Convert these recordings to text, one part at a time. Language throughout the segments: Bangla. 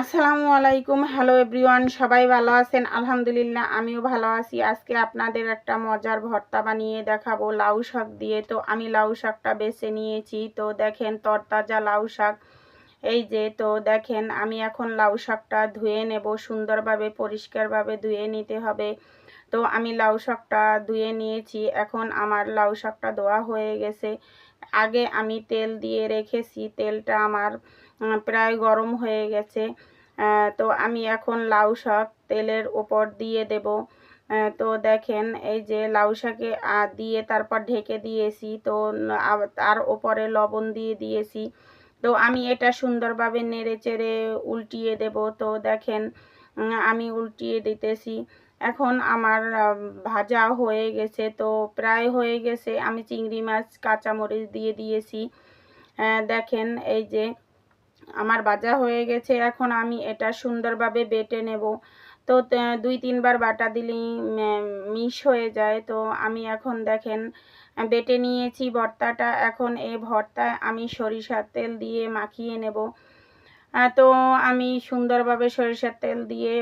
আসসালামু আলাইকুম। হ্যালো এভরিওয়ান সবাই ভালো আছেন? আলহামদুলিল্লাহ, আমিও ভালো আছি। আজকে আপনাদের একটা মজার ভর্তা বানিয়ে দেখাবো, লাউ শাক দিয়ে। তো আমি লাউ শাকটা বেছে নিয়েছি। তো দেখেন, তরতাজা লাউ শাক। এই যে, তো দেখেন, আমি এখন লাউ শাকটা ধুয়ে নেব। সুন্দরভাবে, পরিষ্কারভাবে ধুয়ে নিতে হবে। তো আমি লাউ শাকটা ধুয়ে নিয়েছি। এখন আমার লাউ শাকটা ধোয়া হয়ে গেছে। আগে আমি তেল দিয়ে রেখেছি। তেলটা আমার প্রায় গরম হয়ে গেছে। তো আমি এখন লাউ শাক তেলের ওপর দিয়ে দেব। তো দেখেন, এই যে লাউ শাকে দিয়ে তারপর ঢেকে দিয়েছি। তো তার ওপরে লবণ দিয়ে দিয়েছি। তো আমি এটা সুন্দরভাবে নেড়ে চেড়ে উল্টিয়ে দেব। তো দেখেন আমি উল্টিয়ে দিতেছি। এখন আমার ভাজা হয়ে গেছে। তো প্রায় হয়ে গেছে। আমি চিংড়ি মাছ, কাঁচামরিচ দিয়ে দিয়েছি। দেখেন, এই যে আমার বাজা হয়ে গেছে, এখন আমি এটা সুন্দরভাবে বেটে নেব। তো দুই তিনবার বাটা দিলেই মিশ হয়ে যায়। তো আমি এখন দেখেন, বেটে নিয়েছি ভর্তাটা, এখন এই ভর্তায় আমি সরিষার তেল দিয়ে মাখিয়ে নেব। তো আমি সুন্দরভাবে সরিষার তেল দিয়ে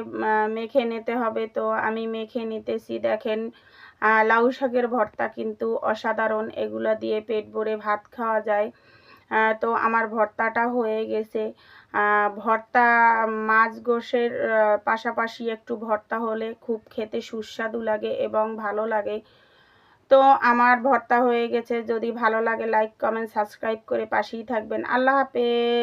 মেখে নিতে হবে। তো আমি মেখে নিতেছি, দেখেন লাউ শাকের ভর্তা কিন্তু অসাধারণ। এগুলো দিয়ে পেট ভরে ভাত খাওয়া যায়। তো আমার ভর্তাটা হয়ে গেছে। ভর্তা মাছ গোশের পাশাপাশি একটু ভর্তা হলে খুব খেতে সুস্বাদু লাগে এবং ভালো লাগে। তো আমার ভর্তা হয়ে গেছে। যদি ভালো লাগে লাইক কমেন্ট সাবস্ক্রাইব করে পাশেই থাকবেন। আল্লাহ হাফেজ।